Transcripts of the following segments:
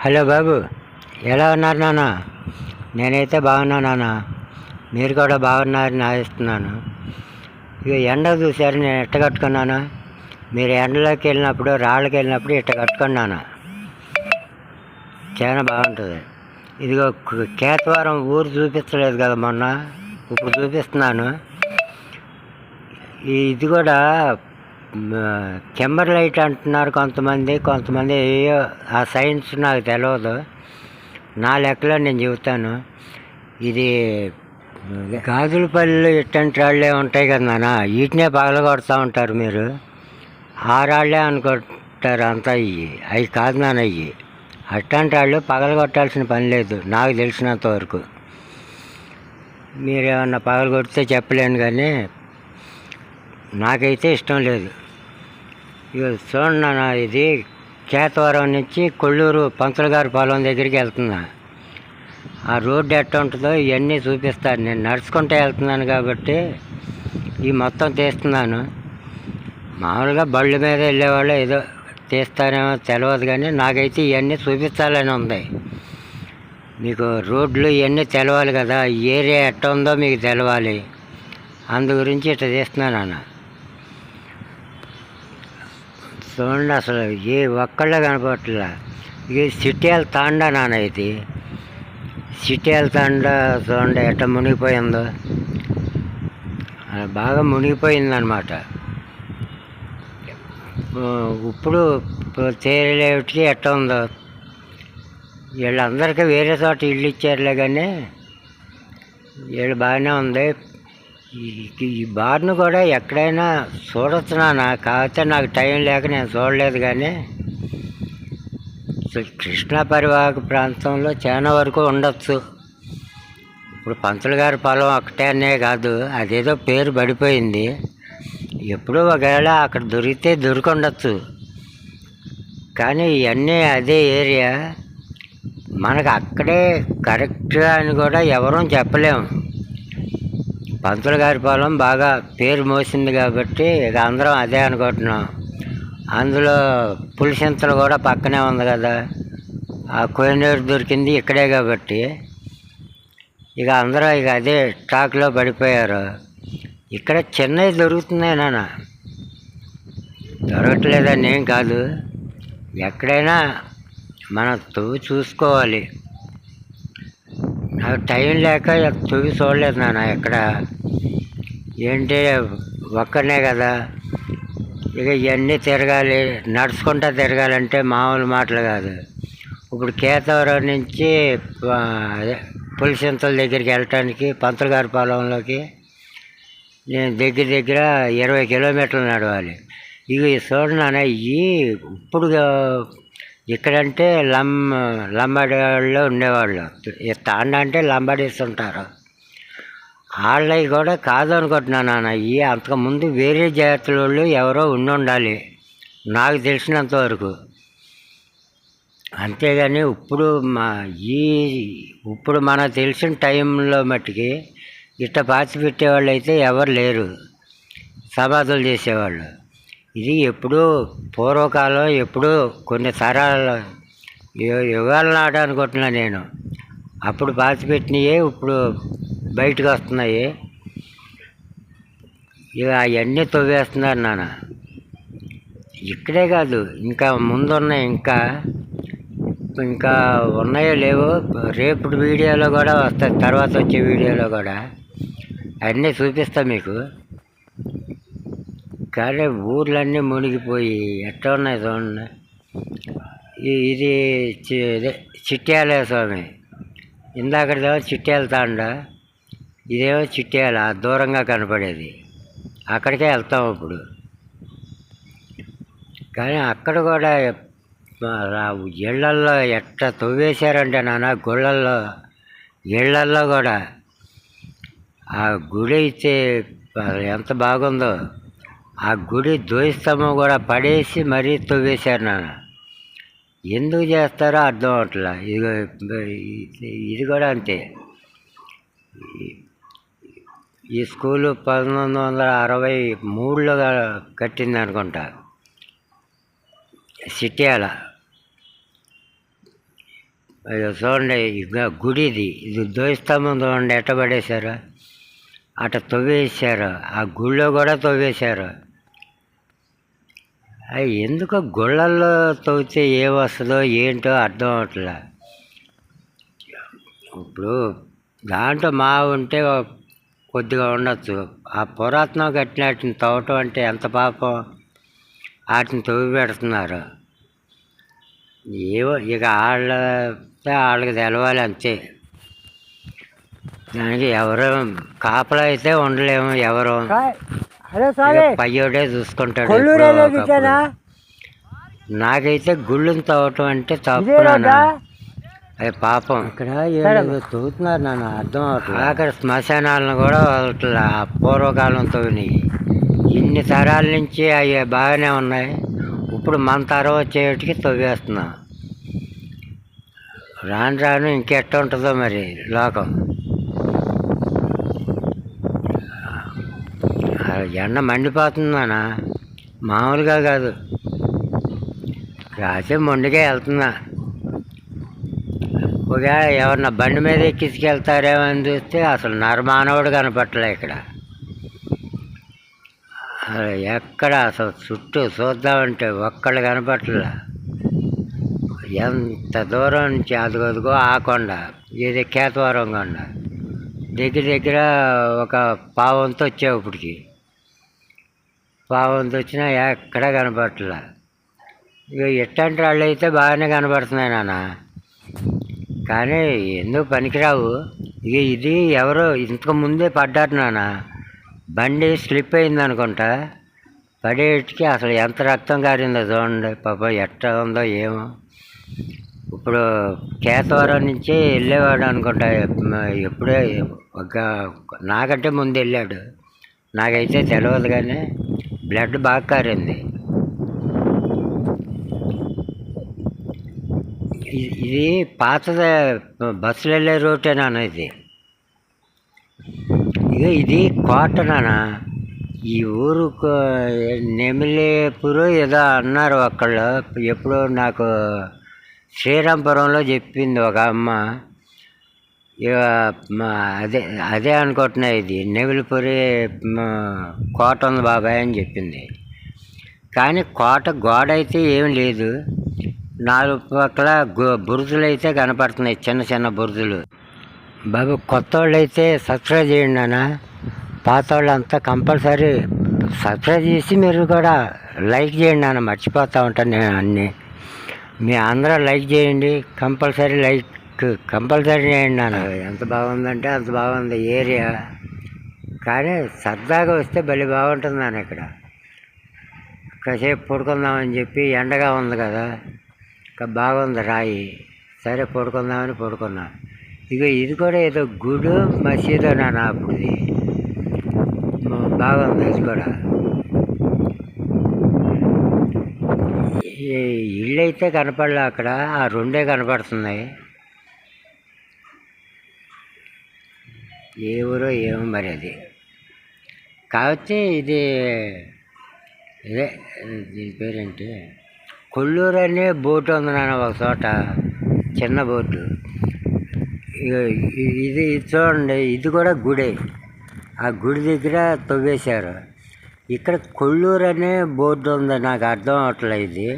Hello బాబు ఎలా ఉన్నారు నాన్న? నేనైతే బాగున్నా నాన్న. మీరు కూడా బాగున్నారని ఆశిస్తున్నాను. ఇక ఎండ చూసారు నేను ఎట్ట కట్టుకున్నాను? మీరు ఎండలోకి వెళ్ళినప్పుడు రాళ్ళకి వెళ్ళినప్పుడు ఇట్ట కట్టుకున్నాను చాలా బాగుంటుంది. ఇదిగో కేతవారం ఊరు చూపించలేదు కదా మొన్న? ఇప్పుడు చూపిస్తున్నాను. ఈ- ఇది కూడా కెమ్మర్ లైట్ అంటున్నారు కొంతమంది. కొంతమంది ఆ సైన్స్ నాకు తెలియదు నా లెక్కలో నేను చెబుతాను. ఇది గాజుల పళ్ళు ఇట్టంటి రాళ్ళే ఉంటాయి కదా నాన్న. వీటినే పగలగొడతా ఉంటారు మీరు. ఆ రాళ్ళే అనుకుంటారు అంతా ఇవి అవి కాదు నాన్న ఇవి అట్లాంటి వాళ్ళు పగలగొట్టాల్సిన పని లేదు నాకు తెలిసినంత వరకు. మీరు ఏమన్నా పగలగొడితే చెప్పలేను కానీ నాకైతే ఇష్టం లేదు. ఇక చూడండి ఇది కేతవరం నుంచి కొల్లూరు పంతులు గారి పొలం దగ్గరికి వెళ్తున్నా. ఆ రోడ్డు ఎట్ట ఉంటుందో ఇవన్నీ చూపిస్తాను నేను నడుచుకుంటూ వెళ్తున్నాను కాబట్టి ఈ మొత్తం తీస్తున్నాను. మామూలుగా బళ్ళు మీద వెళ్ళేవాళ్ళు ఏదో తీస్తారేమో తెలియదు కానీ నాకైతే ఇవన్నీ చూపించాలని ఉంది. మీకు రోడ్లు ఇవన్నీ తెలవాలి కదా ఏరియా ఎట్ట ఉందో మీకు తెలవాలి. అందు గురించి ఇట్లా తీస్తున్నాను అన్న చూడండి అసలు ఏ ఒక్కళ్ళ కనపడట్లే. ఇది సిట్యాల తాండా నాన్న ఇది. సిట్యాల తాండా చూడండి ఎట్ట మునిగిపోయిందో. అది బాగా మునిగిపోయిందనమాట ఇప్పుడు తేలేటి ఎట్ట ఉందో. వీళ్ళందరికీ వేరే చోట ఇల్లు ఇచ్చారులే కానీ వీళ్ళు బాగానే ఉంది. ఈ- బార్ను కూడా ఎక్కడైనా చూడొచ్చు కాకపోతే నాకు టైం లేక నేను చూడలేదు కానీ కృష్ణా పరివాహక ప్రాంతంలో చాలా వరకు ఉండొచ్చు. ఇప్పుడు పంతులు గారి పొలం ఒకటేనే కాదు అదేదో పేరు పడిపోయింది. ఎప్పుడో ఒకవేళ అక్కడ దొరికితే దొరికొండొచ్చు. కానీ ఇవన్నీ అదే ఏరియా. మనకు అక్కడే కరెక్ట్గా అని కూడా ఎవరూ చెప్పలేము. పంతులు గారి పొలం బాగా పేరు మోసింది కాబట్టి ఇక అందరం అదే అనుకుంటున్నాం. అందులో పులిసింతలు కూడా పక్కనే ఉంది కదా. ఆ కోయినూరు దొరికింది ఇక్కడే కాబట్టి. ఇక అందరూ ఇక అదే స్టాక్లో పడిపోయారు. ఇక్కడ చెన్నై దొరుకుతున్నాయి నాన్న. దొరకట్లేదని ఏం కాదు. ఎక్కడైనా మనం తవ్వి చూసుకోవాలి. నాకు టైం లేక తవ్వి చూడలేదు నాన్న ఎక్కడ. ఏంటి? ఒక్కనే కదా. ఇక ఇవన్నీ తిరగాలి నడుచుకుంటా తిరగాలంటే మామూలు మాటలు కాదు. ఇప్పుడు కేతవరం నుంచి పులిసింతల దగ్గరికి వెళ్ళటానికి పంతులు గారి పొలంలోకి నేను దగ్గర దగ్గర ఇరవై కిలోమీటర్లు నడవాలి. ఇవి చూడండి నాన్న ఇవి ఇప్పుడు ఇక్కడంటే లం లంబాడి వాళ్ళు ఉండేవాళ్ళు. తాండ అంటే లంబాడీస్ ఉంటారు. వాళ్ళవి కూడా కాదు అనుకుంటున్నాను నాన్న ఇవి అంతకుముందు వేరే జాతుల వాళ్ళు ఎవరో ఉండి ఉండాలి నాకు తెలిసినంత వరకు. అంతేగాని ఇప్పుడు మా ఈ ఇప్పుడు మనకు తెలిసిన టైంలో మట్టుకి ఇట్ట పాతి పెట్టేవాళ్ళు అయితే ఎవరు లేరు. సమాధులు చేసేవాళ్ళు. ఇది ఎప్పుడూ పూర్వకాలం ఎప్పుడూ కొన్ని తరాల యుగాల నాడు అనుకుంటున్నాను నేను. అప్పుడు పాతి పెట్టినయే ఇప్పుడు బయటకు వస్తున్నాయి. ఇక అవన్నీ తవ్వేస్తున్నారు నాన్న. ఇక్కడే కాదు ఇంకా ముందున్నాయి ఇంకా ఇంకా ఉన్నాయో లేవో రేపు వీడియోలో కూడా వస్తాయి తర్వాత వచ్చే వీడియోలో కూడా. అన్నీ చూపిస్తా మీకు. కానీ ఊర్లన్నీ మునిగిపోయి ఎట్లా ఉన్నాయి చూడండి. ఇది చి- ఇదే స్వామి. ఇందాక చిట్యాల తాండా. ఇదేమో చిట్టేయాల దూరంగా కనపడేది. అక్కడికే వెళ్తాం ఇప్పుడు. కానీ అక్కడ కూడా ఇళ్ళల్లో ఇళ్ళల్లో ఎట్ట తవ్వేశారంటే నాన్న గుళ్ళల్లో ఇళ్ళల్లో కూడా. ఆ గుడి అయితే ఎంత బాగుందో. ఆ గుడి ద్వైస్తంభం కూడా పడేసి మరీ తవ్వేశారు నాన్న. ఎందుకు చేస్తారో అర్థం అవట్లా. ఇది ఇది కూడా అంతే. ఈ- స్కూలు పంతొమ్మిది వందల అరవై మూడులో కట్టింది అనుకుంటా సిట్యాల అయ్యో చూడండి ఇక గుడి ఇది ఇది ద్వైస్తంభం చూడండి ఎట్ట పడేశారు? అట తవ్వేశారు ఆ గుళ్ళో కూడా తవ్వేశారు. అవి ఎందుకో గుళ్ళల్లో తవ్వితే ఏమొస్తుందో వస్తుందో ఏంటో అర్థం అవట్లే? ఇప్పుడు దాంట్లో మా ఉంటే కొద్దిగా ఉండొచ్చు. ఆ పురాతనం కట్టిన వాటిని తవ్వటం అంటే ఎంత పాపం? వాటిని తవ్వి పెడుతున్నారు. ఏవో ఇక వాళ్ళ వాళ్ళకి తెలవాలి అంతే. దానికి ఎవరు కాపలా అయితే ఉండలేము ఎవరు. పయ్యోడే చూసుకుంటాడు? నాకైతే గుళ్ళని తవ్వటం అంటే తప్పు. అది పాపం. ఇక్కడ ఏదో తవ్వుతున్నారు నాన్న అర్థం అవట్లేదు. అక్కడ శ్మశానాలను కూడా వదలట్లే ఆ పూర్వకాలం తవ్వినవి ఇన్ని తరాల నుంచి అవి బాగానే ఉన్నాయి. ఇప్పుడు మన తరం వచ్చేటికి తవ్వేస్తున్నాం. రాను రాను ఇంకెట్ట ఉంటుందో మరి లోకం. ఎండ మండిపోతుందానా మామూలుగా కాదు. రాసే మొండిగా వెళ్తున్నా. ఒకవేళ ఎవరన్నా బండి మీద ఎక్కించుకెళ్తారేమో అని చూస్తే అసలు నరమానవుడు కనపట్టలే ఇక్కడ. ఎక్కడ అసలు చుట్టూ చూద్దామంటే ఒక్కళ్ళు కనపట్టలే. ఎంత దూరం నుంచి అదిగదిగో ఆ కొండ ఇది కేతవరం కొండ. దగ్గర దగ్గర ఒక పావంతో వచ్చావు ఇప్పటికి. పావంతో వచ్చినా ఎక్కడ కనపట్టలే. ఇక ఎట్టంటే వాళ్ళు అయితే బాగానే కనపడుతున్నాయి నాన్న. కానీ ఎందుకు పనికిరావు? ఇక ఇది ఎవరో? ఇంతకు ముందే పడ్డారు నాన్న. బండి స్లిప్ అయింది అనుకుంటా పడేటికి అసలు ఎంత రక్తం కారిందో చూడండి. పాప ఎట్ట ఉందో ఏమో. ఇప్పుడు కేతవరం నుంచి వెళ్ళేవాడు అనుకుంటా. ఎప్పుడే ఒక నాకంటే ముందు వెళ్ళాడు. నాకైతే తెలియదు కానీ బ్లడ్ బాగా కారింది. ఇది పాతదే బస్సులు వెళ్ళే రూటేనా ఇది. ఇక ఇది కోట ఈ ఊరు నెమిలేపురు ఏదో అన్నారు ఒకళ్ళు. ఎప్పుడో నాకు శ్రీరాంపురంలో చెప్పింది ఒక అమ్మ. ఇక అదే అదే అనుకుంటున్నా ఇది. నెమిలిపురి కోట ఉంది బాబాయ్ అని చెప్పింది. కానీ కోట గోడ అయితే ఏం లేదు. నాలుగు పక్కల బురుజులు అయితే కనపడుతున్నాయి చిన్న చిన్న బురుజులు. బాబు కొత్త వాళ్ళు అయితే సబ్స్క్రైబ్ చేయండి నాన్న. పాత వాళ్ళంతా కంపల్సరీ సబ్స్క్రైబ్ చేసి మీరు కూడా లైక్ చేయండి నాన్న మర్చిపోతూ ఉంటాను నేను అన్నీ. మీ అందరూ లైక్ చేయండి కంపల్సరీ లైక్ కంపల్సరీ చేయండి నాన్న. ఎంత బాగుందంటే అంత బాగుంది ఏరియా. కానీ సరదాగా వస్తే భలే బాగుంటుంది నాన్న ఇక్కడ. కాసేపు పడుకుందామని చెప్పి ఎండగా ఉంది కదా. బాగుంది రాయి. సరే పడుకుందామని పడుకున్నా ఇక ఇది కూడా ఏదో గుడు మసీదు నాన్న అప్పుడు. ఇది బాగుంది ఇది కూడా. ఈ ఇల్లు అయితే కనపడలే అక్కడ? ఆ రెండే కనపడుతున్నాయి. ఏ ఊరో ఏమో మరి అది. కాబట్టి ఇది ఇదే దీని పేరేంటి? కొల్లూరు అనే బోటు ఉంది నాన్న ఒక చోట చిన్న బోటు. ఇది ఇది చూడండి ఇది కూడా గుడే. ఆ గుడి దగ్గర తవ్వేశారు. ఇక్కడ కొల్లూరు అనే బోర్డు ఉంది నాకు అర్థం అవట్లేదు ఇది.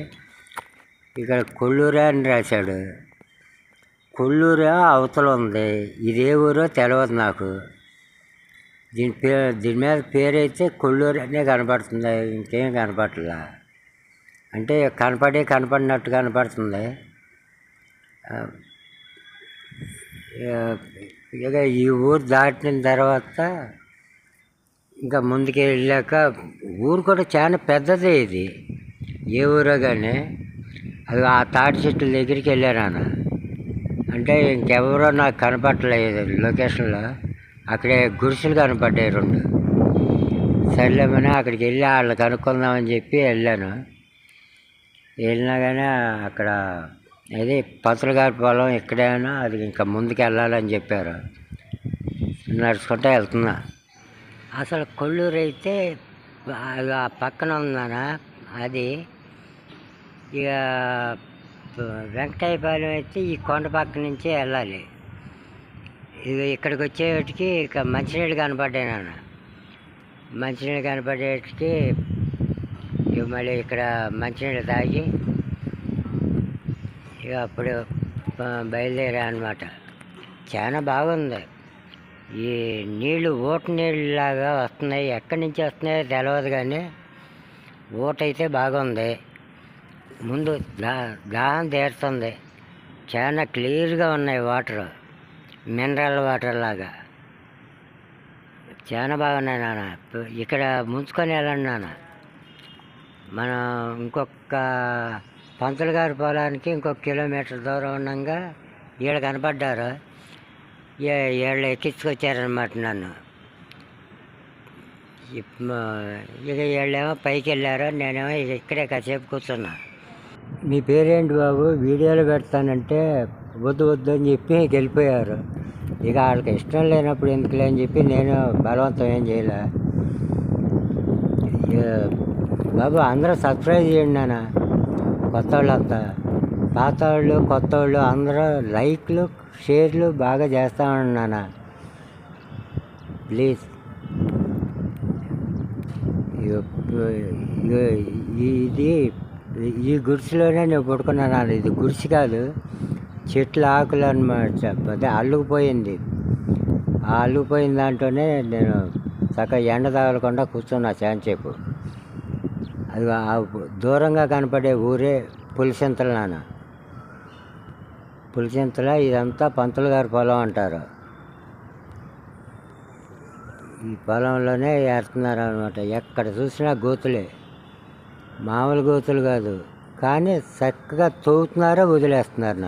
ఇక్కడ కొల్లూరే అని రాశాడు. కొల్లూరే అవతల ఉంది ఇది ఏ ఊరో తెలియదు నాకు. దీని పేరు దీని మీద పేరు అయితే కొల్లూరు అనే కనపడుతుంది ఇంకేం కనపడట్లా. అంటే కనపడి కనపడినట్టు కనపడుతుంది. ఇక ఈ ఊరు దాటిన తర్వాత ఇంకా ముందుకు వెళ్ళాక ఊరు కూడా చాలా పెద్దదే ఇది. ఏ ఊరో కానీ అది ఆ తాటి చెట్ల దగ్గరికి వెళ్ళాను అంటే ఇంకెవరో నాకు కనపట్టలేదు లొకేషన్లో. అక్కడే గుడిసెలు కనపడ్డాయి రెండు. సర్లేమని అక్కడికి వెళ్ళి వాళ్ళు కనుక్కుందామని చెప్పి వెళ్ళాను. వెళ్ళినా కానీ అక్కడ అది పంతులు గారి పొలం ఇక్కడేనా అది ఇంకా ముందుకు వెళ్ళాలని చెప్పారు. నడుచుకుంటూ వెళ్తున్నా. అసలు కొల్లూరు అయితే ఆ- పక్కన ఉందనా? అది ఇక వెంకటాయపాలెం అయితే ఈ కొండ పక్క నుంచే వెళ్ళాలి. ఇక ఇక్కడికి వచ్చేటికి ఇక మంచినీళ్ళు కనపడ్డాను మంచినీళ్ళు కనపడేటికి ఇక మళ్ళీ ఇక్కడ మంచినీళ్ళు తాగి ఇక అప్పుడు బయలుదేరా అనమాట చాలా బాగుంది. ఈ నీళ్ళు ఊట నీళ్ళలాగా వస్తున్నాయి. ఎక్కడి నుంచి వస్తున్నాయో తెలియదు కానీ ఊట అయితే బాగుంది. ముందు దా దాహం తీరుతుంది. చాలా క్లియర్గా ఉన్నాయి వాటర్. మినరల్ వాటర్ లాగా. చాలా బాగున్నాయి నాన్న. ఇక్కడ ముంచుకొని వెళ్ళండి నాన్న. మనం ఇంకొక పంతులు గారి పొలానికి ఇంకొక కిలోమీటర్ దూరం ఉండగా వీళ్ళు కనపడ్డారు. వీళ్ళు ఎక్కించుకొచ్చారనమాట నన్ను. ఇప్- ఇక వీళ్ళేమో పైకి వెళ్ళారు నేనేమో ఇక్కడే కాసేపు కూర్చున్నా. మీ పేరేంటి బాబు? వీడియోలు పెడతానంటే వద్దు వద్దు అని చెప్పి వెళ్ళిపోయారు. ఇక వాళ్ళకి ఇష్టం లేనప్పుడు ఎందుకులే అని చెప్పి నేను బలవంతం ఏం చేయలే. బాబు అందరూ సబ్స్క్రైబ్ చేయండి నాన్న. కొత్త వాళ్ళంతా పాత వాళ్ళు కొత్త వాళ్ళు అందరూ లైక్లు షేర్లు బాగా చేస్తా నాన్న. ప్లీజ్. ఇది ఈ గుడిసెలోనే నేను పడుకున్నాను ఇది గుడిసె కాదు చెట్ల ఆకులు అనమాట అదే అల్లుకుపోయింది. ఆ అల్లుకుపోయిన దాంట్లోనే నేను చక్కగా ఎండ తగలకుండా కూర్చున్నా చాలాసేపు అది దూరంగా కనపడే ఊరే పులిసింతలు నాన్న. పులిచింతల ఇదంతా పంతుల గారి పొలం అంటారు. ఈ పొలంలోనే వేస్తున్నారు అనమాట ఎక్కడ చూసినా గోతులే. మామూలు గోతులు కాదు. కానీ చక్కగా తవ్వుతున్నారో వదిలేస్తున్నారు నన్ను.